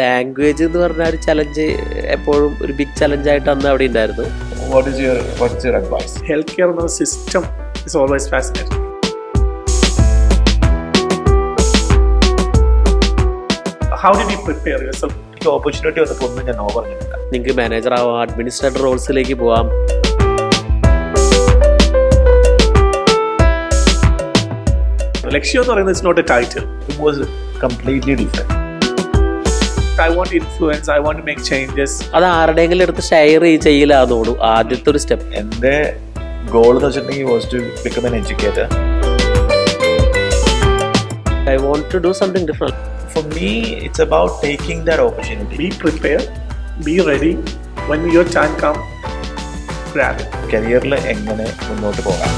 Language എന്ന് പറഞ്ഞ ഒരു ചലഞ്ച് എപ്പോഴും ഒരു ബിഗ് ചലഞ്ച് ആയിട്ട് അന്ന് അവിടെ ഉണ്ടായിരുന്നു. What is your what's your advice? healthcare എന്ന system is always fascinating how do you prepare yourself എനിക്ക് ഓപ്പർച്യൂണിറ്റി വന്നപ്പോൾ ഒന്നും ഞാൻ നോ പറഞ്ഞിട്ടില്ല. നിങ്ങൾക്ക് മാനേജർ ആവാം അഡ്മിനിസ്ട്രേറ്റർ റോൾസിലേക്ക് പോവാം. ലക്ഷ്യം എന്ന് പറയുന്നത് it's not a title it was completely different I want influence I want make changes അത് ആരുടെയെങ്കിലും എടുത്ത് ഷെയർ ചെയ്യില്ലാന്നോളൂ ആദ്യത്തെ ഒരു സ്റ്റെപ്പ് എന്റെ ഗോൾ എന്ന് വെച്ചിട്ടുണ്ടെങ്കിൽ was to become an educator I want to do something different for me it's about taking that opportunity be prepare be ready when your time come grab it കരിയറിൽ എങ്ങനെ മുന്നോട്ട് പോകാം?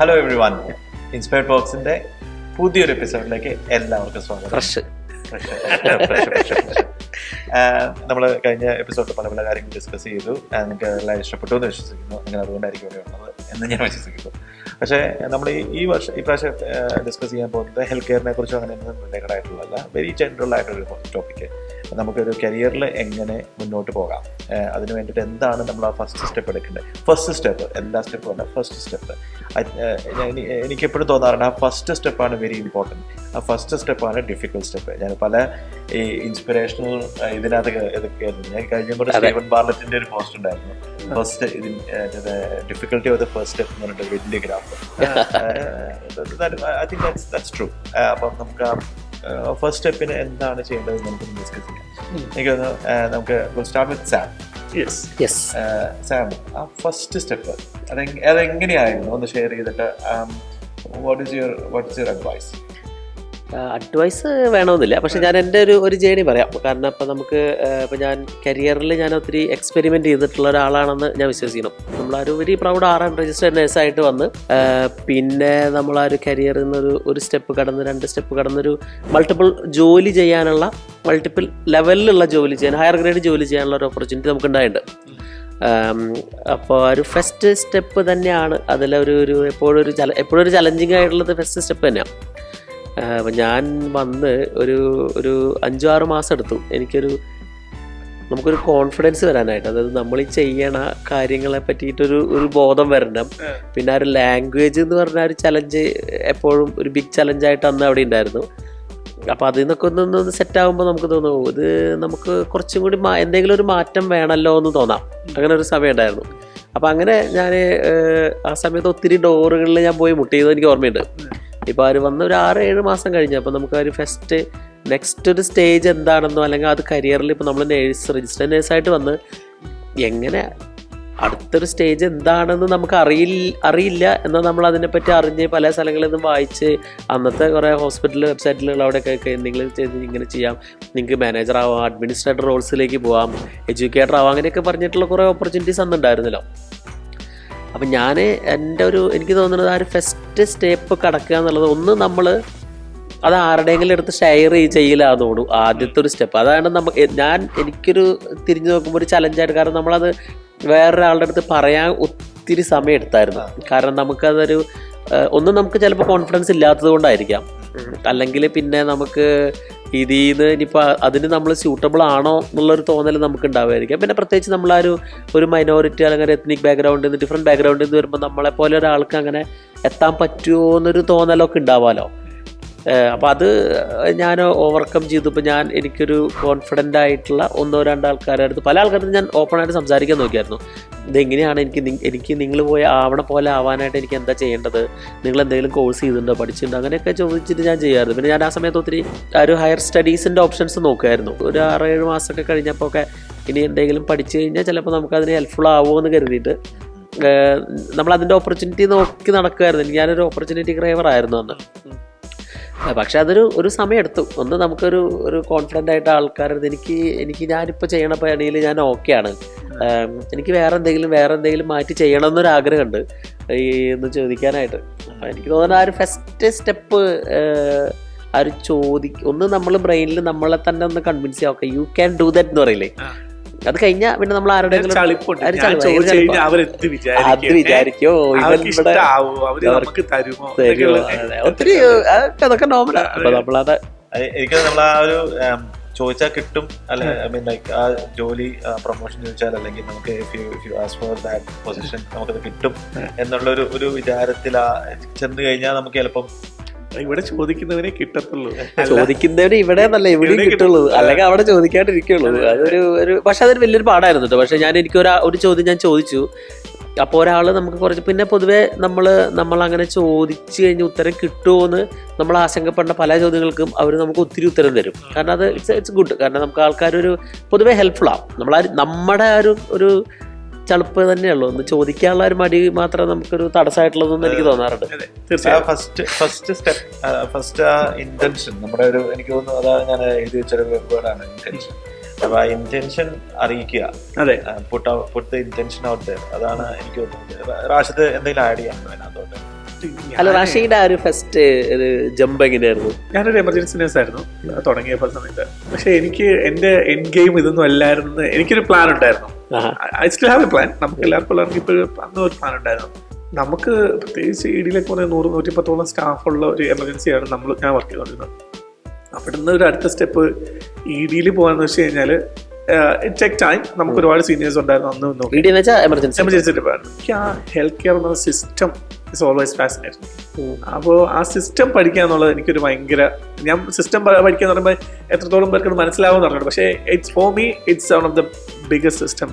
Hello every one inspired ബോക്സിന്റെ പുതിയൊരു എപ്പിസോഡിലേക്ക് എല്ലാവർക്കും സ്വാഗതം. Fresh നമ്മൾ കഴിഞ്ഞ എപ്പിസോഡിൽ പല പല കാര്യങ്ങൾ ഡിസ്കസ് ചെയ്തു. നിങ്ങൾക്ക് എല്ലാം ഇഷ്ടപ്പെട്ടു എന്ന് വിശ്വസിക്കുന്നു. നിങ്ങൾ അതുകൊണ്ടായിരിക്കും ഇവിടെ ഉള്ളത് എന്ന് ഞാൻ വിശ്വസിക്കുന്നു. പക്ഷേ നമ്മൾ ഈ വർഷം ഈ പ്രാവശ്യം ഡിസ്കസ് ചെയ്യാൻ പോകുന്നത് ഹെൽത്ത് കെയറിനെ കുറിച്ച് അങ്ങനെ റിലേറ്റഡ് ആയിട്ടുള്ളതല്ല വെരി ജനറൽ ആയിട്ടൊരു ടോപ്പിക്ക് നമുക്കൊരു കരിയറിൽ എങ്ങനെ മുന്നോട്ട് പോകാം? അതിന് വേണ്ടിയിട്ട് എന്താണ് നമ്മൾ ആ ഫസ്റ്റ് സ്റ്റെപ്പ് എടുക്കേണ്ടത്? ഫസ്റ്റ് സ്റ്റെപ്പ് എല്ലാ സ്റ്റെപ്പും അല്ല ഫസ്റ്റ് സ്റ്റെപ്പ് എനിക്ക് എപ്പോഴും തോന്നാറുണ്ട് ആ ഫസ്റ്റ് സ്റ്റെപ്പാണ് വെരി ഇമ്പോർട്ടന്റ് ആ ഫസ്റ്റ് സ്റ്റെപ്പാണ് ഡിഫിക്കൽട്ട് സ്റ്റെപ്പ് ഞാൻ പല ഈ ഇൻസ്പിറേഷണൽ ഇതിനകത്ത് ഇതൊക്കെയായിരുന്നു ഇത് ഞാൻ കഴിഞ്ഞ കൂടെ സ്റ്റീവൻ ബാർലറ്റിന്റെ ഒരു പോസ്റ്റ് ഉണ്ടായിരുന്നു. First difficulty of the first step എന്ന് പറഞ്ഞിട്ട് വലിയ graph I think that's that's true. അപ്പം നമുക്ക് ആ ഫസ്റ്റ് സ്റ്റെപ്പിന് എന്താണ് ചെയ്യേണ്ടത് നമുക്ക് ഡിസ്കസ് ചെയ്യാം. എനിക്ക് തോന്നുന്നു നമുക്ക് സ്റ്റാർട്ട് വിത്ത് സാം സാം ആ ഫസ്റ്റ് സ്റ്റെപ്പ് അതെങ് അതെങ്ങനെയായിരുന്നു? ഒന്ന് ഷെയർ ചെയ്തിട്ട് what is your what is your advice advice വേണമെന്നില്ല. പക്ഷെ ഞാൻ എന്റെ ഒരു ഒരു ജേണി പറയാം. കാരണം ഇപ്പം നമുക്ക് ഇപ്പം ഞാൻ കരിയറിൽ ഞാൻ ഒത്തിരി എക്സ്പെരിമെന്റ് ചെയ്തിട്ടുള്ള ഒരാളാണെന്ന് ഞാൻ വിശ്വസിക്കണം നമ്മളൊരു very proud R and registered നേഴ്സായിട്ട് വന്ന് പിന്നെ നമ്മൾ ആ ഒരു കരിയറിൽ നിന്നൊരു ഒരു സ്റ്റെപ്പ് കടന്ന് രണ്ട് സ്റ്റെപ്പ് കടന്നൊരു മൾട്ടിപ്പിൾ ജോലി ചെയ്യാനുള്ള മൾട്ടിപ്പിൾ ലെവലിലുള്ള ജോലി ചെയ്യാൻ ഹയർ ഗ്രേഡ് ജോലി ചെയ്യാനുള്ള ഒരു ഓപ്പർച്യൂണിറ്റി നമുക്ക് ഉണ്ടായിട്ടുണ്ട് അപ്പോൾ ഒരു ഫസ്റ്റ് സ്റ്റെപ്പ് തന്നെയാണ് അതിലൊരു ഒരു എപ്പോഴും ഒരു എപ്പോഴും ഒരു ചലഞ്ചിങ് ആയിട്ടുള്ളത് ഫസ്റ്റ് സ്റ്റെപ്പ് തന്നെയാണ്. അപ്പം ഞാൻ വന്ന് ഒരു ഒരു അഞ്ചു ആറ് മാസം എടുത്തു. എനിക്കൊരു നമുക്കൊരു കോൺഫിഡൻസ് വരാനായിട്ട്. അതായത് നമ്മൾ ഈ ചെയ്യണ കാര്യങ്ങളെ പറ്റിയിട്ടൊരു ഒരു ബോധം വരണം. പിന്നെ ആ ഒരു ലാംഗ്വേജ് എന്ന് പറഞ്ഞ ഒരു ചലഞ്ച് എപ്പോഴും ഒരു ബിഗ് ചലഞ്ചായിട്ട് അന്ന് അവിടെ ഉണ്ടായിരുന്നു അപ്പം അതിൽ നിന്നൊക്കെ ഒന്ന് ഒന്ന് സെറ്റ് ആകുമ്പോൾ നമുക്ക് തോന്നുന്നു ഇത് നമുക്ക് കുറച്ചും കൂടി എന്തെങ്കിലും ഒരു മാറ്റം വേണമല്ലോ എന്ന് തോന്നാം. അങ്ങനെ ഒരു സമയം ഉണ്ടായിരുന്നു. അപ്പം അങ്ങനെ ഞാൻ ആ സമയത്ത് ഒത്തിരി ഡോറുകളിൽ ഞാൻ പോയി മുട്ടിയത് എനിക്ക് ഓർമ്മയുണ്ട്. ഇപ്പോൾ അവർ വന്ന് ഒരു ആറ് ഏഴ് മാസം കഴിഞ്ഞപ്പോൾ നമുക്ക് ഒരു ഫസ്റ്റ് നെക്സ്റ്റ് ഒരു സ്റ്റേജ് എന്താണെന്നോ അല്ലെങ്കിൽ അത് കരിയറിൽ ഇപ്പോൾ നമ്മൾ നേഴ്സ് രജിസ്റ്റർ നേഴ്സായിട്ട് വന്ന് എങ്ങനെ അടുത്തൊരു സ്റ്റേജ് എന്താണെന്ന് നമുക്ക് അറിയില്ല അറിയില്ല എന്നാൽ നമ്മൾ അതിനെപ്പറ്റി അറിഞ്ഞ് പല സ്ഥലങ്ങളിൽ നിന്നും വായിച്ച് അന്നത്തെ കുറേ ഹോസ്പിറ്റൽ വെബ്സൈറ്റിലുള്ള അവിടെയൊക്കെ നിങ്ങൾ ചെയ്ത് ഇങ്ങനെ ചെയ്യാം. നിങ്ങൾക്ക് മാനേജർ ആവാം അഡ്മിനിസ്ട്രേറ്റർ റോൾസിലേക്ക് പോവാം എഡ്യൂക്കേറ്റർ ആവാം അങ്ങനെയൊക്കെ പറഞ്ഞിട്ടുള്ള കുറേ ഓപ്പർച്യൂണിറ്റീസ് അന്ന് ഉണ്ടായിരുന്നല്ലോ അപ്പം ഞാൻ എന്റെ ഒരു എനിക്ക് തോന്നുന്നത് ആ ഒരു ഫസ്റ്റ് സ്റ്റെപ്പ് കടക്കുക എന്നുള്ളത് ഒന്ന് നമ്മൾ അത് ആരുടെയെങ്കിലും എടുത്ത് ഷെയർ ചെയ്യില്ലാന്നോടു ആദ്യത്തെ ഒരു സ്റ്റെപ്പ് അതാണ് നമുക്ക് ഞാൻ എനിക്കൊരു തിരിഞ്ഞു നോക്കുമ്പോൾ ഒരു ചലഞ്ചായിട്ട് കാരണം നമ്മളത് വേറൊരാളുടെ അടുത്ത് പറയാൻ ഒത്തിരി സമയം എടുത്തായിരുന്നു. കാരണം നമുക്കതൊരു ഒന്ന് നമുക്ക് ചിലപ്പോൾ കോൺഫിഡൻസ് ഇല്ലാത്തത് കൊണ്ടായിരിക്കാം. അല്ലെങ്കിൽ പിന്നെ നമുക്ക് ഇതിൽ നിന്ന് ഇനിയിപ്പോൾ അതിന് നമ്മൾ സ്യൂട്ടബിൾ ആണോ എന്നുള്ളൊരു തോന്നൽ നമുക്ക് ഉണ്ടാവുമായിരിക്കാം പിന്നെ പ്രത്യേകിച്ച് നമ്മൾ ആ ഒരു ഒരു മൈനോറിറ്റി അല്ലെങ്കിൽ എത്നിക് ബാക്ക്ഗ്രൗണ്ടിൽ നിന്ന് ഡിഫറെന്റ് ബാക്ക്ഗ്രൗണ്ടിൽ നിന്ന് വരുമ്പോൾ നമ്മളെപ്പോലെ ഒരാൾക്ക് അങ്ങനെ എത്താൻ പറ്റുമോ എന്നൊരു തോന്നലൊക്കെ ഉണ്ടാവാമല്ലോ അപ്പോൾ അത് ഞാൻ ഓവർകം ചെയ്തു ഇപ്പോൾ ഞാൻ എനിക്കൊരു കോൺഫിഡന്റ് ആയിട്ടുള്ള ഒന്നോ രണ്ടോ ആൾക്കാരുടെ അടുത്ത് പല ആൾക്കാരും ഞാൻ ഓപ്പണായിട്ട് സംസാരിക്കാൻ നോക്കിയായിരുന്നു. ഇതെങ്ങനെയാണ് എനിക്ക് എനിക്ക് നിങ്ങൾ പോയ ആവണ പോലെ ആവാനായിട്ട് എനിക്ക് എന്താ ചെയ്യേണ്ടത്? നിങ്ങൾ എന്തെങ്കിലും കോഴ്സ് ചെയ്തിട്ടുണ്ടോ? പഠിച്ചിട്ടുണ്ടോ? അങ്ങനെയൊക്കെ ചോദിച്ചിട്ട് ഞാൻ ചെയ്യാറുണ്ട്. പിന്നെ ഞാൻ ആ സമയത്ത് ഒത്തിരി ഒരു ഹയർ സ്റ്റഡീസിന്റെ ഓപ്ഷൻസ് നോക്കുമായിരുന്നു ഒരു ആറേഴ് മാസമൊക്കെ കഴിഞ്ഞപ്പോൾ ഒക്കെ ഇനി എന്തെങ്കിലും പഠിച്ചു കഴിഞ്ഞാൽ ചിലപ്പോൾ നമുക്ക് അതിന് ഹെൽപ്ഫുൾ ആവുമോ എന്ന് കരുതിയിട്ട് നമ്മൾ അതിന്റെ ഓപ്പർച്യൂണിറ്റി നോക്കി നടക്കുമായിരുന്നു ഞാനൊരു ഓപ്പർച്യൂണിറ്റി ക്രൈവർ ആയിരുന്നു അന്ന്. പക്ഷെ അതൊരു ഒരു സമയം എടുത്തു ഒന്ന് നമുക്കൊരു ഒരു കോൺഫിഡന്റ് ആയിട്ട് ആൾക്കാരത് എനിക്ക് എനിക്ക് ഞാനിപ്പോൾ ചെയ്യണ പണിയിൽ ഞാൻ ഓക്കെയാണ് എനിക്ക് വേറെ എന്തെങ്കിലും വേറെ എന്തെങ്കിലും മാറ്റി ചെയ്യണം എന്നൊരു ആഗ്രഹമുണ്ട് ഈ എന്ന് ചോദിക്കാനായിട്ട്. അപ്പം എനിക്ക് തോന്നുന്നു ആ ഒരു ഫസ്റ്റ് സ്റ്റെപ്പ് ആ ഒരു ചോദി ഒന്ന് നമ്മൾ ബ്രെയിനിൽ നമ്മളെ തന്നെ ഒന്ന് കൺവിൻസ് ചെയ്യാം. Okay you can do that എന്ന് പറയില്ലേ? അത് കഴിഞ്ഞാൽ പിന്നെ നമ്മൾ ആരുടെയെങ്കിലും. അത് വിചാരിക്കോ. ഒത്തിരി അതൊക്കെ അതൊക്കെ നോർമലാ അപ്പൊ നമ്മളത് എനിക്ക് നമ്മൾ ആ ഒരു ചോദിച്ചാൽ കിട്ടും. അല്ലെ ഐ മീൻ ലൈക്ക് ആ ജോലി പ്രൊമോഷൻ ചോദിച്ചാൽ അല്ലെങ്കിൽ നമുക്ക് if you if you ask for that position നമുക്കത് കിട്ടും എന്നുള്ള ഒരു ഒരു വിചാരത്തിൽ ആ ചെന്ന് കഴിഞ്ഞാൽ നമുക്ക് ചിലപ്പം ഇവിടെ ചോദിക്കുന്നവനെ കിട്ടത്തുള്ളൂ. ചോദിക്കുന്നവനെ ചോദിക്കുന്നവര് ഇവിടെ നല്ല എവിടെയും കിട്ടുള്ളൂ. കിട്ടും. അല്ലെങ്കിൽ അവിടെ ചോദിക്കാണ്ടിരിക്കുള്ളൂ അതൊരു ഒരു പക്ഷെ അതൊരു വലിയൊരു പാടായിരുന്നു കേട്ടോ പക്ഷെ ഞാൻ എനിക്ക് ഒരു ഒരു ചോദ്യം ഞാൻ ചോദിച്ചു. അപ്പോൾ ഒരാൾ നമുക്ക് കുറച്ച് പിന്നെ പൊതുവേ നമ്മൾ നമ്മൾ അങ്ങനെ ചോദിച്ചു കഴിഞ്ഞ് ഉത്തരം കിട്ടുമോയെന്ന് നമ്മൾ ആശങ്കപ്പെടുന്ന പല ചോദ്യങ്ങൾക്കും അവർ നമുക്ക് ഒത്തിരി ഉത്തരം തരും. കാരണം അത് ഇറ്റ്സ് ഇറ്റ്സ് ഗുഡ് കാരണം നമുക്ക് ആൾക്കാരൊരു പൊതുവേ ഹെൽപ്ഫുൾ ആവും നമ്മൾ നമ്മുടെ ആ ഒരു ഒരു ചളുപ്പ് തന്നെയുള്ളൂ. ഒന്ന് ചോദിക്കാനുള്ള ഒരു മടി മാത്രം നമുക്കൊരു തടസ്സമായിട്ടുള്ളതെന്ന് എനിക്ക് തോന്നാറുണ്ട്. അതെ, തീർച്ചയായും. ഫസ്റ്റ് ഫസ്റ്റ് സ്റ്റെപ്പ് ഫസ്റ്റ് ആ ഇന്റൻഷൻ നമ്മുടെ ഒരു എനിക്ക് തോന്നുന്നു അതാ ഞാൻ എഴുതി വെച്ചൊരു വേർഡാണ് ഇന്റൻഷൻ അപ്പൊ ആ ഇന്റൻഷൻ അറിയിക്കുക. അതെ. Put put intention out there അതാണ് എനിക്ക് തോന്നുന്നത്. റാഷിദ് എന്തെങ്കിലും ആഡ് ചെയ്യാൻ അതിനകത്തോട്ട്? അല്ല റാഷിയുടെ ആ ഒരു ഫസ്റ്റ് ഒരു ജമ്പ് എങ്ങനെയായിരുന്നു? ഞാനൊരു എമർജൻസി നേഴ്സ് ആയിരുന്നു. തുടങ്ങിയപ്പോൾ സമയത്ത്. പക്ഷെ എനിക്ക് എന്റെ എൻ ഗെയിം ഇതൊന്നും അല്ലായിരുന്നു എനിക്കൊരു പ്ലാൻ ഉണ്ടായിരുന്നു. I still have a plan നമുക്ക് എല്ലാവർക്കും ഉള്ളവർക്ക് ഇപ്പോഴും അന്ന് ഒരു പ്ലാൻ ഉണ്ടായിരുന്നു. നമുക്ക് പ്രത്യേകിച്ച് ഇടിയിലേക്ക് പോകുന്ന നൂറ് നൂറ്റി പത്തോളം സ്റ്റാഫുള്ള ഒരു എമർജൻസിയാണ് നമ്മൾ ഞാൻ വർക്ക് ചെയ്തുകൊണ്ടിരുന്നത് അവിടുന്ന് ഒരു അടുത്ത സ്റ്റെപ്പ് ഇ ഡിയിൽ പോകാന്ന് വെച്ച് കഴിഞ്ഞാൽ ഇറ്റ് ടൈം നമുക്ക് ഒരുപാട് സീനിയേഴ്സ് ഉണ്ടായിരുന്നു അന്ന് നോക്കി. എമർജൻസി എമർജൻസി ഡിപ്പാർട്ട്മെന്റ് എനിക്ക് ആ ഹെൽത്ത് കെയർ എന്ന സിസ്റ്റം ഇസ് ഓൾവേസ് ഫാസിനേഷൻ അപ്പോൾ ആ സിസ്റ്റം പഠിക്കുക എന്നുള്ളത് എനിക്കൊരു ഭയങ്കര ഞാൻ സിസ്റ്റം പഠിക്കുക എന്ന് പറയുമ്പോൾ എത്രത്തോളം പേർക്ക് മനസ്സിലാവും എന്ന് പറഞ്ഞു പക്ഷേ it's for me it's one of the biggest system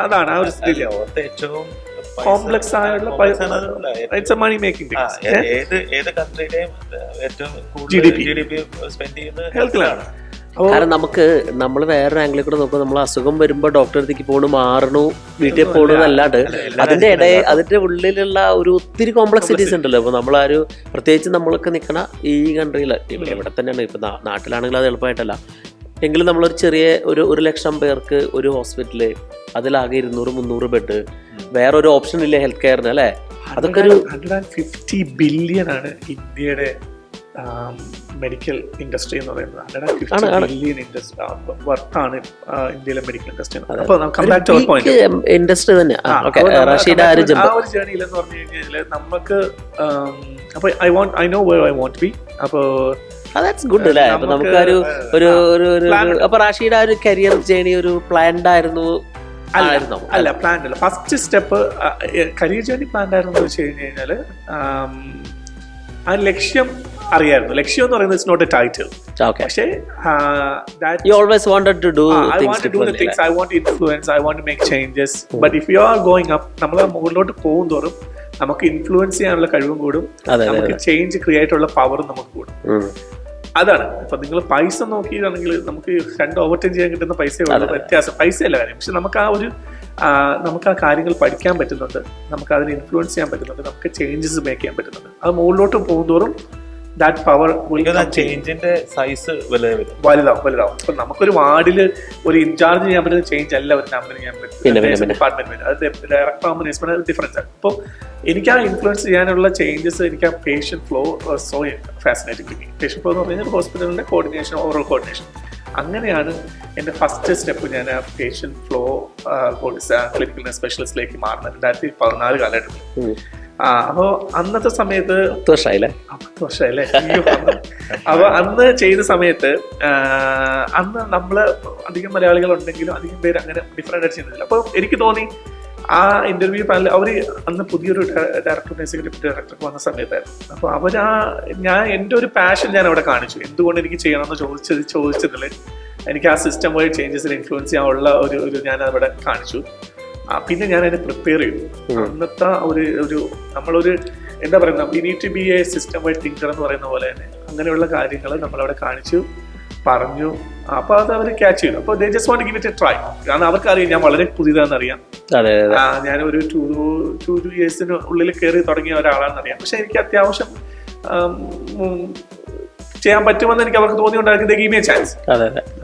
അതാണ് ആ ഒരു സ്ഥിതി ഏറ്റവും കോംപ്ലക്സ് ആയുള്ള ഇറ്റ്സ് എ മണി മേക്കിംഗ് ആ, ഏത് ഏത് കൺട്രിയുടെയും ഏറ്റവും. ജി ഡി പി സ്പെൻഡ് ചെയ്യുന്നത് ഹെൽത്തിലാണ് അപ്പോൾ കാരണം നമുക്ക് നമ്മൾ വേറൊരു ആംഗിളിൽ കൂടെ നോക്കുമ്പോൾ നമ്മൾ അസുഖം വരുമ്പോൾ ഡോക്ടറെ അടുത്തേക്ക് പോകണു മാറണു വീട്ടിൽ പോകണു എന്നല്ലാണ്ട് അതിന്റെ ഇടയിൽ അതിന്റെ ഉള്ളിലുള്ള ഒരു ഒത്തിരി കോംപ്ലക്സിറ്റീസ് ഉണ്ടല്ലോ. അപ്പൊ ഒരു പ്രത്യേകിച്ച് നമ്മളൊക്കെ നിൽക്കണ ഈ കൺട്രിയിൽ എവിടെ തന്നെയാണ് ഇപ്പൊ നാട്ടിലാണെങ്കിലും നാട്ടിലാണെങ്കിൽ അത് എളുപ്പമായിട്ടല്ല. എങ്കിലും നമ്മളൊരു ചെറിയ ഒരു ഒരു ലക്ഷം പേർക്ക് ഒരു ഹോസ്പിറ്റൽ അതിലാകെ ഇരുന്നൂറ് മുന്നൂറ് ബെഡ്. വേറൊരു ഓപ്ഷൻ ഇല്ല ഹെൽത്ത് കെയറിന് അല്ലേ? അതൊക്കെ ഒരു ഫിഫ്റ്റി ബില്യൺ ആണ് ഇന്ത്യയുടെ മെഡിക്കൽ ഇൻഡസ്ട്രി എന്ന് പറയുന്നത്. ബില്യൺ ഇൻഡസ്ട്രി വർത്താണ് ഇന്ത്യയിലെ മെഡിക്കൽ ഇൻഡസ്ട്രി ഇൻഡസ്ട്രി തന്നെ. ആ, ഒരു ജേണിയിൽ എന്ന് പറഞ്ഞു കഴിഞ്ഞാൽ നമുക്ക് അപ്പോൾ I want I know where I want be അപ്പോൾ ദാറ്റ്സ് ഗുഡ് അല്ലേ? അപ്പൊ നമുക്ക് ഒരു ഒരു ഒരു അപ്പൊ ആ ഒരു കരിയർ ജേണി ഒരു പ്ലാൻഡ് ആയിരുന്നു. അല്ല പ്ലാൻ അല്ല first step career journey plan ആയിരുന്നു വെച്ച് കഴിഞ്ഞ് കഴിഞ്ഞാൽ ആ ലക്ഷ്യം അറിയായിരുന്നു. ലക്ഷ്യം എന്ന് പറയുന്നത് ഇറ്റ്സ് നോട്ട് എ ടൈറ്റിൽ പക്ഷേ you always wanted to do I want to do the things I want influence I want to make changes but if you are going up നമ്മൾ മുകളിലോട്ട് പോകും തോറും നമുക്ക് ഇൻഫ്ലുവൻസ് ചെയ്യാനുള്ള കഴിവും കൂടും. നമുക്ക് ചേഞ്ച് ക്രിയേറ്റ് ഉള്ള പവറും നമുക്ക് കൂടും. അതാണ്. ഇപ്പൊ നിങ്ങൾ പൈസ നോക്കിയാണെങ്കിൽ നമുക്ക് രണ്ട് ഓവർടൈം ചെയ്യാൻ കിട്ടുന്ന പൈസ വ്യത്യാസം. പൈസയല്ല കാര്യം. പക്ഷെ നമുക്ക് ആ ഒരു നമുക്ക് ആ കാര്യങ്ങൾ പഠിക്കാൻ പറ്റുന്നുണ്ട്. നമുക്ക് അതിനെ ഇൻഫ്ലുവൻസ് ചെയ്യാൻ പറ്റുന്നുണ്ട്. നമുക്ക് ചേഞ്ചസ് മേക്ക് ചെയ്യാൻ പറ്റുന്നുണ്ട്. അത് മുകളിലോട്ട് പോകുന്തോറും ദാറ്റ് പവർ ചേഞ്ചിന്റെ സൈസ് വലുതാവും വലുതാവും. അപ്പൊ നമുക്കൊരു വാർഡിൽ ഒരു ഇൻചാർജ് ചെയ്യാൻ പറ്റുന്ന ചേഞ്ച് അല്ല ഒരു നമ്പർ ചെയ്യാൻ പിന്നെ. ഡിപ്പാർട്ട്മെന്റ് അത് ഡയറക്ടർ ആകുമ്പോൾ ഡിഫറൻസ് ആണ്. അപ്പോൾ എനിക്ക് ആ ഇൻഫ്ലുവൻസ് ചെയ്യാനുള്ള ചേഞ്ചസ് എനിക്ക് ആ patient flow so fascinating patient flow എന്ന് പറഞ്ഞാൽ ഹോസ്പിറ്റലിന്റെ കോർഡിനേഷൻ ഓവറോൾ കോർഡിനേഷൻ അങ്ങനെയാണ് എന്റെ ഫസ്റ്റ് സ്റ്റെപ്പ് ഞാൻ ആ പേഷ്യൻ ഫ്ലോ ക്ലിനിക്കൽ സ്പെഷ്യലിസ്റ്റിലേക്ക് മാറുന്നത്. രണ്ടായിരത്തി പതിനാല് കാലഘട്ടത്തിൽ. ആ അപ്പോൾ അന്നത്തെ സമയത്ത് പത്ത് വർഷമായില്ലേ പത്ത് വർഷമായില്ലേ അപ്പൊ അന്ന് ചെയ്ത സമയത്ത് അന്ന് നമ്മൾ അധികം മലയാളികൾ ഉണ്ടെങ്കിലും അധികം പേര് അങ്ങനെ ഡിഫറെന്റ് ആയിട്ട് ചെയ്യുന്നില്ല. അപ്പൊ എനിക്ക് തോന്നി ആ ഇന്റർവ്യൂ പാനൽ അവർ അന്ന് പുതിയൊരു ഡയറക്ടർ എക്സിക്യൂട്ടീവ് ഡയറക്ടർ വന്ന സമയത്തായിരുന്നു. അപ്പോൾ അവർ ആ ഞാൻ എന്റെ ഒരു പാഷൻ ഞാൻ അവിടെ കാണിച്ചു. എന്തുകൊണ്ട് എനിക്ക് ചെയ്യണമെന്ന് ചോദിച്ചത് ചോദിച്ചതിൽ എനിക്ക് ആ സിസ്റ്റം വഴി ചേഞ്ചസിൽ ഇൻഫ്ലുവൻസ് ചെയ്യാനുള്ള ഒരു ഒരു ഞാൻ അവിടെ കാണിച്ചു. പിന്നെ ഞാൻ അതിനെ പ്രിപ്പയർ ചെയ്തു അന്നത്തെ ഒരു ഒരു നമ്മളൊരു എന്താ പറയുക we need to be a system wide thinker എന്ന് പറയുന്ന പോലെ തന്നെ അങ്ങനെയുള്ള കാര്യങ്ങൾ നമ്മളവിടെ കാണിച്ചു പറഞ്ഞു. അപ്പൊ അത് അവർ ക്യാച്ച് ചെയ്തു. അപ്പൊ they just want give it a try കാരണം അവർക്കറിയാം ഞാൻ വളരെ പുതിയതാണെന്ന് അറിയാം അതെ അതെ. ഞാൻ ഒരു ടു ടു ടു ഇയേഴ്സിന് ഉള്ളിൽ കയറി തുടങ്ങിയ ഒരാളാണെന്ന് അറിയാം പക്ഷെ എനിക്ക് അത്യാവശ്യം ചെയ്യാൻ പറ്റുമെന്ന് എനിക്ക് അവർക്ക് തോന്നിയുണ്ടാക്കി എ ചാൻസ്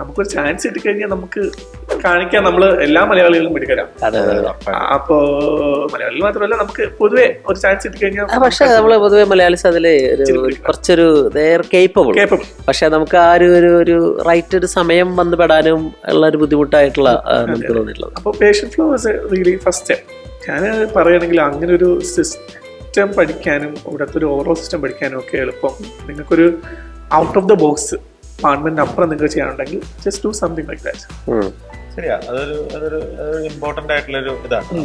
നമുക്കൊരു ചാൻസ് കിട്ടിക്കഴിഞ്ഞാൽ നമുക്ക് കാണിക്കാൻ നമ്മൾ എല്ലാ മലയാളികളും എടുക്കരാം അപ്പോ മലയാളികൾ മാത്രമല്ല നമുക്ക് പൊതുവെ ഒരു ചാൻസ് കിട്ടിക്കഴിഞ്ഞാൽ കഴിഞ്ഞാൽ പക്ഷെ നമ്മൾ പൊതുവെ മലയാളീസ് അതിൽ കുറച്ചൊരു കേപ്പബിൾ കേപ്പബിൾ പക്ഷെ നമുക്ക് ആ ഒരു ഒരു റൈറ്റ് ഒരു സമയം വന്ന് പെടാനും ഉള്ള ഒരു ബുദ്ധിമുട്ടായിട്ടുള്ള നമുക്ക് തോന്നിയിട്ടുള്ളത്. അപ്പോൾ പേഷ്യൻ ഫ്ലോ റിയലി ഫസ്റ്റ് ഞാൻ പറയുകയാണെങ്കിൽ അങ്ങനെ ഒരു സിസ്റ്റം പഠിക്കാനും ഇവിടുത്തെ ഒരു ഓവറോൾ സിസ്റ്റം പഠിക്കാനും ഒക്കെ എളുപ്പം. നിങ്ങൾക്കൊരു out of the box department അപ്പുറം നിങ്ങൾ ചെയ്യാനുണ്ടെങ്കിൽ just do something like that ശരിയാ. അതൊരു അതൊരു അതൊരു ഇമ്പോർട്ടന്റ് ആയിട്ടുള്ള ഒരു ഇതാണ്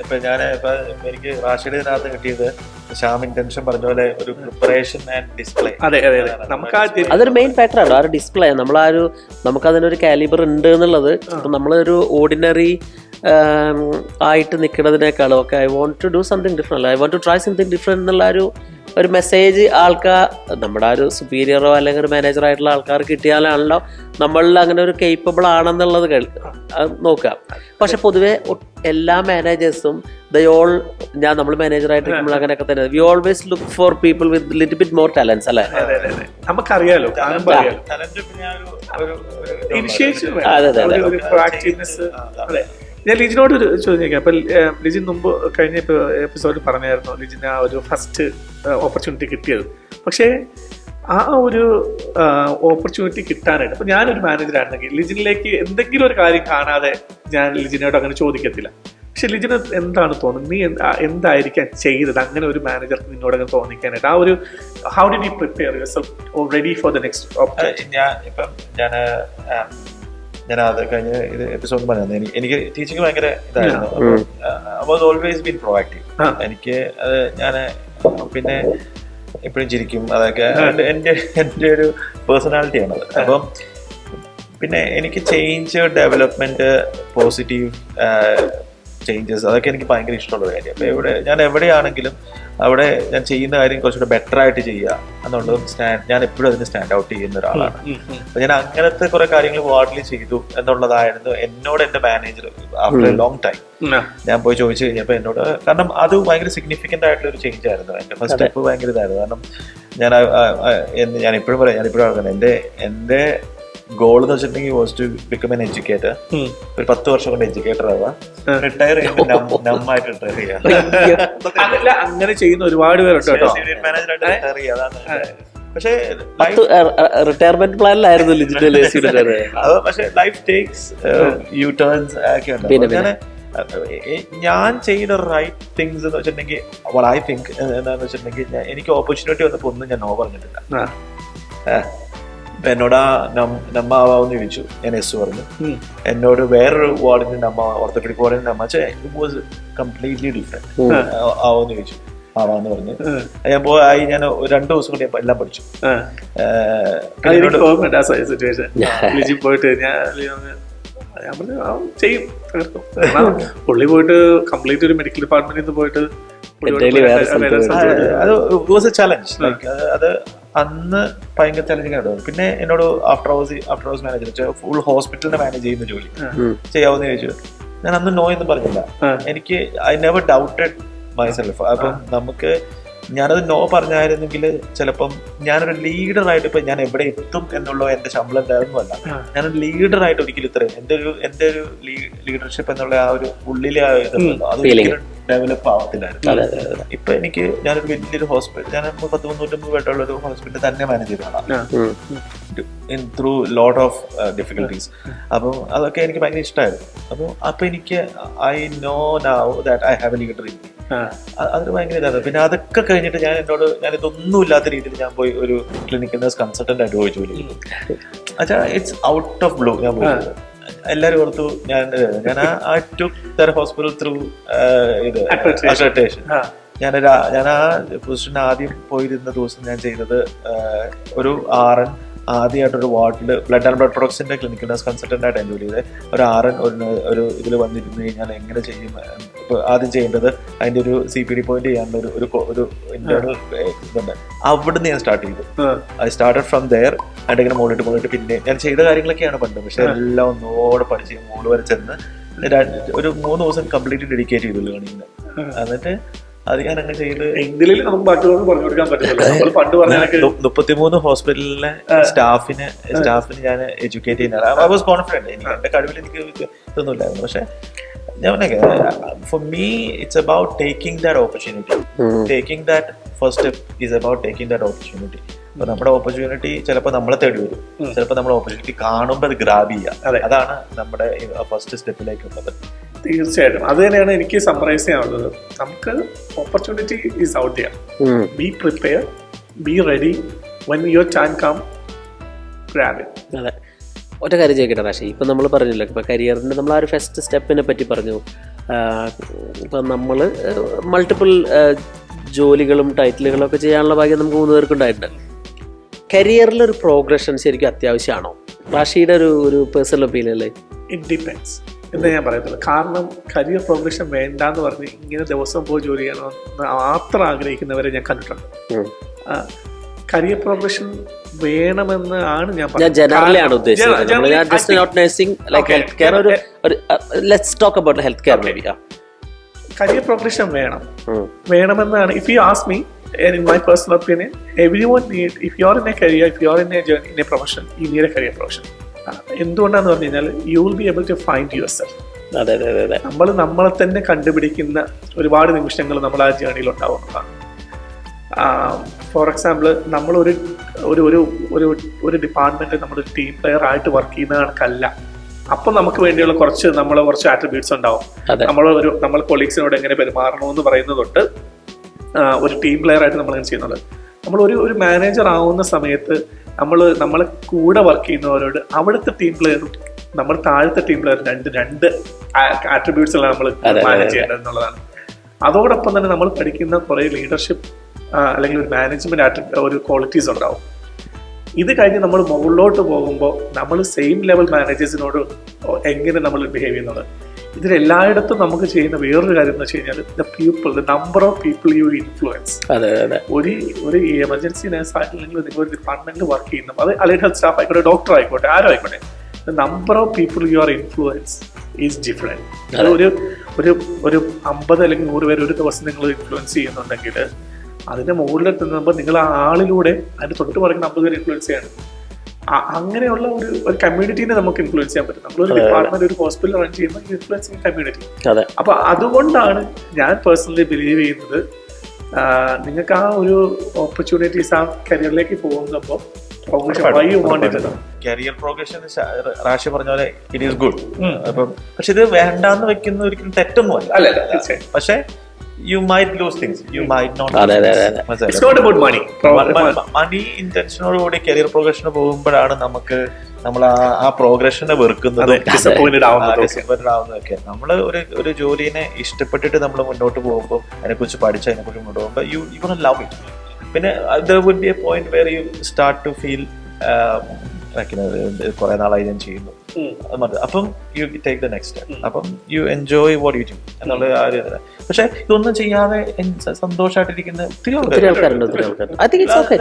ഇപ്പൊ ഞാൻ ഇപ്പൊ എനിക്ക് റാഷിയുടെ ഇതിനകത്ത് കിട്ടിയത് ശ്യാം ഇന്റൻഷൻ പറഞ്ഞ പോലെ ഒരു പ്രിപ്പറേഷൻ ആൻഡ് ഡിസ്പ്ലേ അതെ അതെ അതെ. നമുക്ക് ആ അതൊരു മെയിൻ ഫാക്ടർ ആണ്. ആ ഒരു ഡിസ്പ്ലേ നമ്മൾ ആ ഒരു നമുക്ക് അതിനൊരു കാലിബർ ഉണ്ട് എന്നുള്ളത് നമ്മളൊരു ഓർഡിനറി ആയിട്ട് നിൽക്കുന്നതിനേക്കാളും ഒക്കെ I want to do something different I want to try something different എന്നുള്ള ആ ഒരു ഒരു മെസ്സേജ് ആൾക്കാർ നമ്മുടെ ഒരു സുപ്പീരിയറോ അല്ലെങ്കിൽ ഒരു മാനേജർ ആയിട്ടുള്ള ആൾക്കാർ കിട്ടിയാലാണല്ലോ നമ്മളിൽ അങ്ങനെ ഒരു കേപ്പബിൾ ആണെന്നുള്ളത് നോക്കാം നോക്കുക. പക്ഷെ പൊതുവേ എല്ലാ മാനേജേഴ്സും ദ ഓൾ ഞാൻ നമ്മൾ മാനേജറായിട്ട് നമ്മൾ അങ്ങനെയൊക്കെ തന്നെ. We always look for people with little bit more talents അല്ലേ? അതെ അതെ അതെ. നമുക്കറിയാലോ അതെ, അതെ, ഞാൻ ലിജിനോട് ഒരു ചോദ്യം ചോദിക്കാം. അപ്പൊ ലിജിൻ മുമ്പ് കഴിഞ്ഞ എപ്പിസോഡിൽ പറഞ്ഞായിരുന്നു ലിജിന് ആ ഒരു ഫസ്റ്റ് ഓപ്പർച്യൂണിറ്റി കിട്ടിയത്. പക്ഷേ ആ ഒരു ഓപ്പർച്യൂണിറ്റി കിട്ടാനായിട്ട് അപ്പം ഞാനൊരു മാനേജറാണെങ്കിൽ ലിജിനിലേക്ക് എന്തെങ്കിലും ഒരു കാര്യം കാണാതെ ഞാൻ ലിജിനോട് അങ്ങനെ ചോദിക്കത്തില്ല. പക്ഷെ ലിജിന് എന്താണ് തോന്നുന്നത്? നീ എന്തായിരിക്കാം ചെയ്തത്? അങ്ങനെ ഒരു മാനേജർക്ക് നിന്നോട് അങ്ങനെ തോന്നിക്കാനായിട്ട് ആ ഒരു how do you prepare yourself ready for the next ഞാൻ ഇപ്പം ഞാൻ ഞാൻ അത് കഴിഞ്ഞ ഇത് എപ്പിസോഡ് പറഞ്ഞു എനിക്ക് എനിക്ക് ടീച്ചിങ് ഭയങ്കര ഇതായിരുന്നു. വാസ് ഓൾവേസ് ബീൻ പ്രൊവാക്റ്റീവ് എനിക്ക് അത് ഞാൻ പിന്നെ എപ്പോഴും ചിരിക്കും. അതൊക്കെ എന്റെ എന്റെ എന്റെ ഒരു പേഴ്സണാലിറ്റിയാണ് അത് അപ്പം പിന്നെ എനിക്ക് ചേഞ്ച് ഡെവലപ്മെന്റ് പോസിറ്റീവ് ചേഞ്ചസ് അതൊക്കെ എനിക്ക് ഭയങ്കര ഇഷ്ടമുള്ള കാര്യം. അപ്പോൾ എവിടെ ഞാൻ എവിടെയാണെങ്കിലും അവിടെ ഞാൻ ചെയ്യുന്ന കാര്യം കുറച്ചുകൂടെ ബെറ്റർ ആയിട്ട് ചെയ്യുക എന്നുള്ളതും സ്റ്റാൻഡ് ഞാൻ എപ്പോഴും അതിന് സ്റ്റാൻഡ് ഔട്ട് ചെയ്യുന്ന ഒരാളാണ്. അപ്പൊ ഞാൻ അങ്ങനത്തെ കുറെ കാര്യങ്ങൾ വാർഡിൽ ചെയ്തു എന്നുള്ളതായിരുന്നു എന്നോട് എന്റെ manager after a long time ഞാൻ പോയി ചോദിച്ചു കഴിഞ്ഞപ്പോൾ എന്നോട് കാരണം അത് ഭയങ്കര സിഗ്നിഫിക്കന്റ് ആയിട്ടുള്ള ഒരു ചേഞ്ച് ആയിരുന്നു. എന്റെ ഫസ്റ്റ് സ്റ്റെപ്പ് ഭയങ്കര ഇതായിരുന്നു. കാരണം ഞാൻ ഞാൻ എപ്പോഴും പറയാം ഞാൻ ഇപ്പോഴും പറയുന്നത് എന്റെ എന്റെ ഗോൾ എന്ന് വെച്ചിട്ടുണ്ടെങ്കിൽ was to become an educator ഒരു പത്ത് വർഷം കൊണ്ട് എഡ്യൂക്കേറ്റർ ആവാ. റിട്ടയർ ചെയ്യുമ്പോൾ നമ്മായിട്ട് റിട്ടയർ ചെയ്യുക അങ്ങനെ ചെയ്യുന്ന ഒരുപാട് പേരുണ്ട് കേട്ടോ. സീനിയർ മാനേജറായിട്ട് റിട്ടയർ ചെയ്യാം. അതാണ് പക്ഷേ പത്ത് റിട്ടയർമെന്റ് പ്ലാനിലായിരുന്നു ലിജിറ്റൽ സ്റ്റുഡന്റ് അത് പക്ഷെ ലൈഫ് ടേക്സ് യു ടേൺസ് ഒക്കെ ഉണ്ട്. പിന്നെ, അപ്പൊ ഞാൻ ഏ- ഞാൻ ചെയ്ത റൈറ്റ് തിങ്സ് എന്ന് വെച്ചിട്ടുണ്ടെങ്കിൽ ഐ തിങ്ക് എനിക്ക് ഓപ്പർച്യൂണിറ്റി വന്നപ്പോൾ ഒന്നും ഞാൻ നോ പറഞ്ഞിട്ടില്ല. എന്നോട് ആ നമ്മ ആവാന്ന് ചോദിച്ചു. ഞാൻ എസ് പറഞ്ഞു. എന്നോട് വേറൊരു വാർഡിന്റെ നമ്മ ഓർത്തോപെഡിക് വാർഡിന്റെ നമ്മ വാസ് കംപ്ലീറ്റ്ലി ഡിഫറെന്റ് ആവാന്ന് ചോദിച്ചു. ആവാന്ന് പറഞ്ഞു. ഞാൻ പോയി ആയി ഞാൻ രണ്ടു ദിവസം കൂടി ഞാൻ എല്ലാം പഠിച്ചു. സിറ്റുവേഷൻ പോയിട്ട് ഞാൻ ഞാൻ പറഞ്ഞു ആ ചെയ്യും പുള്ളി പോയിട്ട് കംപ്ലീറ്റ് ഒരു മെഡിക്കൽ ഡിപ്പാർട്ട്മെന്റിൽ നിന്ന് പോയിട്ട് അത് വാസ് എ ചലഞ്ച് ലൈക്ക് അത് അന്ന് ഭയങ്കര ചലഞ്ചിങ് ആയിരുന്നു പിന്നെ എന്നോട് after house after house manager full ഹോസ്പിറ്റലിനെ manage ചെയ്യുന്ന ജോലി. ചെയ്യാവുന്ന ചോദിച്ചു. ഞാൻ അന്ന് നോ എന്ന് പറഞ്ഞില്ല. എനിക്ക് I never doubted myself അപ്പം നമുക്ക് ഞാനത് നോ പറഞ്ഞായിരുന്നെങ്കിൽ ചിലപ്പം ഞാനൊരു ലീഡറായിട്ട് ഇപ്പം ഞാൻ എവിടെ എത്തും എന്നുള്ള എന്റെ ശമ്പളം എന്തായിരുന്നല്ല. ഞാനൊരു ലീഡറായിട്ട് ഒരിക്കലും ഇത്രയും എന്റെ ഒരു എന്റെ ഒരു ലീഡർഷിപ്പ് എന്നുള്ള ആ ഒരു ഉള്ളിലെ ആ ഇതുണ്ടല്ലോ അത് ഒരിക്കലും ഡെവലപ്പ് ആവത്തില്ലായിരുന്നു ഇപ്പൊ എനിക്ക് ഞാനൊരു വലിയൊരു ഹോസ്പിറ്റൽ ഞാൻ പത്ത് മുന്നൂറ്റമ്പത് ബെഡുള്ള ഒരു ഹോസ്പിറ്റൽ തന്നെ മാനേജ് ചെയ്തതാണ്. In through lot of difficulties അപ്പം അതൊക്കെ എനിക്ക് ഭയങ്കര ഇഷ്ടമായിരുന്നു അപ്പോൾ അപ്പൊ എനിക്ക് I know now that I have a അത് ആ. അതൊരു ഭയങ്കര ഇതാണ്. പിന്നെ അതൊക്കെ കഴിഞ്ഞിട്ട് ഞാൻ എന്നോട് ഞാൻ ഇതൊന്നും ഇല്ലാത്ത രീതിയിൽ ഞാൻ പോയി ഒരു ക്ലിനിക്കൽ നഴ്സ് കൺസൾട്ടന്റ് ആയിട്ട് പോയി ജോലി അച്ഛാ ഇറ്റ്സ് ഔട്ട് ഓഫ് ബ്ലൂ ഞാൻ പോയി. എല്ലാവരും ഓർത്തു ഞാൻ ഞാൻ ആ ടു ദർ ഹോസ്പിറ്റൽ ത്രൂ ഇത് അസോസിയേഷൻ അക്രഡിറ്റേഷൻ. ഞാൻ ഞാൻ ആ പൊസിഷൻ ആദ്യം പോയിരുന്ന ദിവസം ഞാൻ ചെയ്തത് ഒരു ആറൻ ആദ്യമായിട്ടൊരു വാർഡിൽ ബ്ലഡ് ആൻഡ് ബ്ലഡ് പ്രൊഡക്ട്സിന്റെ ക്ലിനിക്കൽ നഴ്സ് കൺസൾട്ടന്റ് ആയിട്ട് ജോലി ചെയ്തത്. ഒരു ആറൻ ഒരു ഒരു ഇതിൽ വന്നിരുന്നു കഴിഞ്ഞാൽ എങ്ങനെ ചെയ്യും ഇപ്പോൾ ആദ്യം ചെയ്യേണ്ടത് അതിന്റെ ഒരു സി പി ഡി പോയിന്റ് ചെയ്യാനുള്ള ഒരു ഒരു ഇന്റേണൽ ഇതുണ്ട്. അവിടുന്ന് ഞാൻ സ്റ്റാർട്ട് ചെയ്തു. I started from there and ഇങ്ങനെ മുകളിട്ട് മുകളിട്ട് പിന്നെ ഞാൻ ചെയ്ത കാര്യങ്ങളൊക്കെയാണ് പണ്ട്. പക്ഷെ എല്ലാം ഒന്നോടെ പഠിച്ച് മുകളിൽ വരെ ചെന്ന് ഒരു മൂന്ന് ദിവസം കംപ്ലീറ്റ് ഡെഡിക്കേറ്റ് ചെയ്തുള്ളൂ കാണിക്കുന്നത് എന്നിട്ട് അത് ഞാൻ അങ്ങനെ ചെയ്ത് എന്തിലും നമുക്ക് ബാക്കിയുള്ളവർക്ക് പറഞ്ഞു കൊടുക്കാൻ പറ്റില്ല നമ്മൾ പണ്ട് പറഞ്ഞ മുപ്പത്തിമൂന്ന് ഹോസ്പിറ്റലിലെ സ്റ്റാഫിന് സ്റ്റാഫിന് ഞാൻ എഡ്യൂക്കേറ്റ് ചെയ്യുന്ന ഐ വാസ് കോൺഫിഡന്റ് എനിക്ക് എന്റെ കഴിവിൽ എനിക്ക് ഇതൊന്നുമില്ലായിരുന്നു. പക്ഷെ ഞാൻ for me it's about taking that opportunity taking that first step is about taking that opportunity അപ്പൊ നമ്മുടെ ഓപ്പർച്യൂണിറ്റി ചിലപ്പോൾ നമ്മളെ തേടി വരും. ചിലപ്പോൾ നമ്മൾ ഓപ്പർച്യൂണിറ്റി കാണുമ്പോൾ അത് ഗ്രാബ് അതെ. ചെയ്യുക അതാണ് നമ്മുടെ ഫസ്റ്റ് സ്റ്റെപ്പിലേക്കുള്ളത് തീർച്ചയായിട്ടും. അത് തന്നെയാണ് എനിക്ക് സമ്മറൈസ് ചെയ്യാനുള്ളത്. നമുക്ക് ഓപ്പർച്യൂണിറ്റി ഈസ് ഔട്ട് ചെയ്യാം be prepare be ready when your time come grab അതെ. ഒറ്റ കാര്യം ചോദിക്കട്ടെ റാഷി ഇപ്പം നമ്മൾ പറഞ്ഞല്ലോ ഇപ്പം കരിയറിന്റെ നമ്മൾ ആ ഒരു ഫസ്റ്റ് സ്റ്റെപ്പിനെ പറ്റി പറഞ്ഞു. ഇപ്പം നമ്മൾ മൾട്ടിപ്പിൾ ജോലികളും ടൈറ്റിലുകളും ഒക്കെ ചെയ്യാനുള്ള ഭാഗ്യം നമുക്ക് മൂന്ന് പേർക്കുണ്ടായിട്ടുണ്ട്. കരിയറിൽ ഒരു പ്രോഗ്രഷൻ ശരിക്കും അത്യാവശ്യമാണോ? റാഷിയുടെ ഒരു ഒരു പേഴ്സണൽ ഒപ്പീനിയൻ അല്ലേ? ഇറ്റ് ഡിപ്പെൻസ് എന്ന് ഞാൻ പറയത്തുള്ളൂ. കാരണം കരിയർ പ്രോഗ്രഷൻ വേണ്ടാന്ന് പറഞ്ഞ് ഇങ്ങനെ ദിവസം പോയി ജോലി ചെയ്യണമെന്ന് മാത്രം ആഗ്രഹിക്കുന്നവരെ ഞാൻ കണ്ടിട്ടുണ്ട്. കരിയർ പ്രോഗ്രഷൻ വേണമെന്ന് ആണ് ഞാൻ ഞാൻ ജനറലി ആണ് ഉദ്ദേശിച്ചത്. Let's talk about health care career progression വേണം. വേണമെന്നാണ്. If you ask me in my personal opinion everyone need if you are in a career if you are in a journey in a profession ഈ a career profession എന്തുകൊണ്ടാന്ന് പറഞ്ഞു കഴിഞ്ഞാൽ you will be able to find yourself അതെ അതെ അതെ. നമ്മൾ നമ്മളെ തന്നെ കണ്ടുപിടിക്കുന്ന ഒരുപാട് നിമിഷങ്ങൾ നമ്മൾ ആ ജേണിയിൽ ഉണ്ടാവുന്നതാണ് ഫോർ എക്സാമ്പിൾ നമ്മൾ ഒരു ഒരു ഒരു ഒരു ഒരു ഡിപ്പാർട്ട്മെന്റ് നമ്മളൊരു ടീം പ്ലെയർ ആയിട്ട് വർക്ക് ചെയ്യുന്ന കണക്കല്ല അപ്പം നമുക്ക് വേണ്ടിയുള്ള കുറച്ച് നമ്മൾ കുറച്ച് ആട്രിബ്യൂട്ട്സ് ഉണ്ടാവും. നമ്മൾ ഒരു നമ്മൾ കൊളീഗ്സിനോട് എങ്ങനെ പെരുമാറണമെന്ന് പറയുന്നത് തൊട്ട് ഒരു ടീം പ്ലെയർ ആയിട്ട് നമ്മൾ അങ്ങനെ ചെയ്യുന്നത് നമ്മൾ ഒരു ഒരു മാനേജർ ആവുന്ന സമയത്ത് നമ്മൾ നമ്മളെ കൂടെ വർക്ക് ചെയ്യുന്നവരോട് അവിടുത്തെ ടീം പ്ലെയറും നമ്മൾ താഴത്തെ ടീം പ്ലെയർ രണ്ട് രണ്ട് ആട്രിബ്യൂട്ട്സ് നമ്മൾ മാനേജ്. ചെയ്യേണ്ടത് എന്നുള്ളതാണ് അതോടൊപ്പം തന്നെ നമ്മൾ പഠിക്കുന്ന കുറേ ലീഡർഷിപ്പ് അല്ലെങ്കിൽ ഒരു മാനേജ്മെന്റ് ഒരു ക്വാളിറ്റീസ് ഉണ്ടാവും. ഇത് കഴിഞ്ഞ് നമ്മൾ മുകളിലോട്ട് പോകുമ്പോൾ നമ്മൾ സെയിം ലെവൽ മാനേജേഴ്സിനോട് എങ്ങനെ നമ്മൾ ബിഹേവ് ചെയ്യുന്നത്? ഇതിലെല്ലായിടത്തും നമുക്ക് ചെയ്യുന്ന വേറൊരു കാര്യം എന്ന് വെച്ച് കഴിഞ്ഞാൽ the people the number of people you influence അതെ അതെ ഒരു ഒരു എമർജൻസി നേഴ്സ് ആയിട്ടില്ലെങ്കിൽ നിങ്ങൾ ഒരു ഡിപ്പാർട്ട്മെന്റിൽ വർക്ക് ചെയ്യുന്നു. അത് അല്ലെങ്കിൽ ഹെൽത്ത് സ്റ്റാഫ് ആയിക്കോട്ടെ ഡോക്ടർ ആയിക്കോട്ടെ ആരോ ആയിക്കോട്ടെ the number of people you are influence is different ഒരു ഒരു ഒരു അമ്പത് അല്ലെങ്കിൽ നൂറ് പേര് ഒരു ദിവസം നിങ്ങൾ ഇൻഫ്ലുവൻസ് ചെയ്യുന്നുണ്ടെങ്കിൽ അതിന്റെ മുകളിലെത്തുമ്പോൾ നിങ്ങൾ ആ ആളിലൂടെ അതിന്റെ തൊട്ട് പറയുന്ന അമ്പത് പേര് ഇൻഫ്ലുവൻസ് ചെയ്യണം അങ്ങനെയുള്ള ഒരു ഒരു കമ്മ്യൂണിറ്റീനെ നമുക്ക് ഇൻഫ്ലുവൻസ് ചെയ്യാൻ പറ്റും. നമ്മളൊരു ഡിപ്പാർട്ട്മെന്റ് ഒരു ഹോസ്പിറ്റൽ റൺ ചെയ്യുമ്പോൾ ഇൻഫ്ലുവൻസിങ് കമ്മ്യൂണിറ്റി അതെ. അപ്പൊ അതുകൊണ്ടാണ് ഞാൻ പേഴ്സണലി ബിലീവ് ചെയ്യുന്നത് നിങ്ങൾക്ക് ആ ഒരു ഓപ്പർച്യൂണിറ്റീസ് ആ കരിയറിലേക്ക് പോകുമ്പോൾ why you want career progression Rashi പറഞ്ഞ പോലെ ഇറ്റ് ഈസ് ഗുഡ്. അപ്പം പക്ഷെ ഇത് വേണ്ടാന്ന് വെക്കുന്ന ഒരിക്കലും തെറ്റൊന്നും അല്ല പക്ഷെ you might lose things you might not അതെ, അതെ, അതെ, അതെ. It's not about money money ഇന്റൻഷനോടുകൂടി career പ്രോഗ്രഷന് പോകുമ്പോഴാണ് നമുക്ക് നമ്മൾ ആ ആ പ്രോഗ്രഷനെ വെറുക്കുന്നതും. ഡിസപ്പോയിന്റഡ് ആവുന്നതൊക്കെ. നമ്മൾ ഒരു ഒരു ജോലിനെ ഇഷ്ടപ്പെട്ടിട്ട് നമ്മൾ മുന്നോട്ട് പോകുമ്പോൾ അതിനെക്കുറിച്ച് പഠിച്ച് അതിനെക്കുറിച്ച് മുന്നോട്ട് പോകുമ്പോൾ യു യു ലവ് ഇറ്റ് പിന്നെ there would be a point where you start to feel കുറെ നാളായി ഞാൻ ചെയ്യുന്നു. മതി. അപ്പം you take the next step അപ്പം you enjoy what you do എന്നുള്ള ആ ഒരു. പക്ഷെ ഇതൊന്നും ചെയ്യാതെ സന്തോഷമായിട്ടിരിക്കുന്ന ഒത്തിരി ആൾക്കാരുണ്ട്. ഒത്തിരി ആൾക്കാരുണ്ട് ഐ തിങ്ക് ഇറ്റ്സ് ഓക്കെ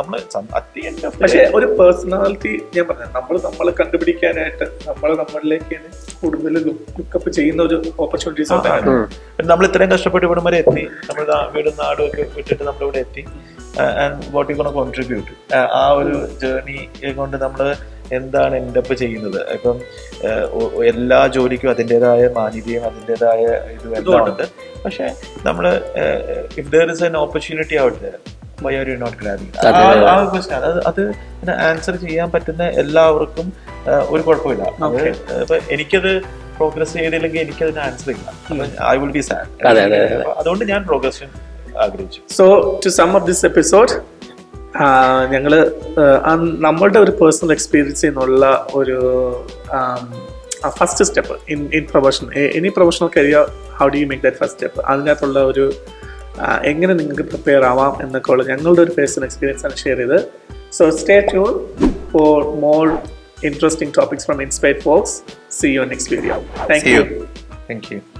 നമ്മൾ അറ്റ് പക്ഷെ ഒരു പേഴ്സണാലിറ്റി ഞാൻ പറഞ്ഞു നമ്മൾ നമ്മളെ കണ്ടുപിടിക്കാനായിട്ട് നമ്മൾ നമ്മളിലേക്ക് കൂടുതൽ ലുക്കപ്പ് ചെയ്യുന്ന ഒരു ഓപ്പർച്യൂണിറ്റീസ് നമ്മൾ ഇത്രയും കഷ്ടപ്പെട്ട് ഇവിടം വരെ എത്തി. നമ്മൾ വീടും നാടും ഒക്കെ വിട്ടിട്ട് നമ്മൾ ഇവിടെ എത്തി. And what you gonna contribute ആ ഒരു ജേർണി കൊണ്ട് നമ്മൾ എന്താണ് എൻഡപ്പ് ചെയ്യുന്നത്? ഇപ്പം എല്ലാ ജോലിക്കും അതിന്റെതായ മാന്യതയും അതിന്റെതായ ഇതും എല്ലാം ഉണ്ട്. പക്ഷെ നമ്മൾ if there is an opportunity out why are you not grabbing അതെ, അതെ. ആ ക്വസ്റ്റ്യൻ അത് അത് ആൻസർ ചെയ്യാൻ പറ്റുന്ന എല്ലാവർക്കും ഒരു കുഴപ്പമില്ല. എനിക്കത് പ്രോഗ്രസ് ചെയ്തില്ലെങ്കിൽ എനിക്കതിന് ആൻസർ ഇല്ല. ഐ വിൽ ബി സാഡ് അതെ, അതെ, അതെ. അതുകൊണ്ട് ഞാൻ പ്രോഗ്രഷൻ ആഗ്രഹിച്ചു. So to sum of this episode ഞങ്ങൾ നമ്മളുടെ ഒരു പേഴ്സണൽ എക്സ്പീരിയൻസ് എന്നുള്ള ഒരു first step in in profession any professional career how do you make that first step അതിനകത്തുള്ള ഒരു എങ്ങനെ നിങ്ങൾക്ക് പ്രിപ്പയർ ആവാം എന്നൊക്കെ ഉള്ള ഞങ്ങളുടെ ഒരു പേഴ്സണൽ എക്സ്പീരിയൻസ് ആണ് ഷെയർ ചെയ്ത് so stay tune for more interesting topics from Inspired Folks see you next video thank you thank you.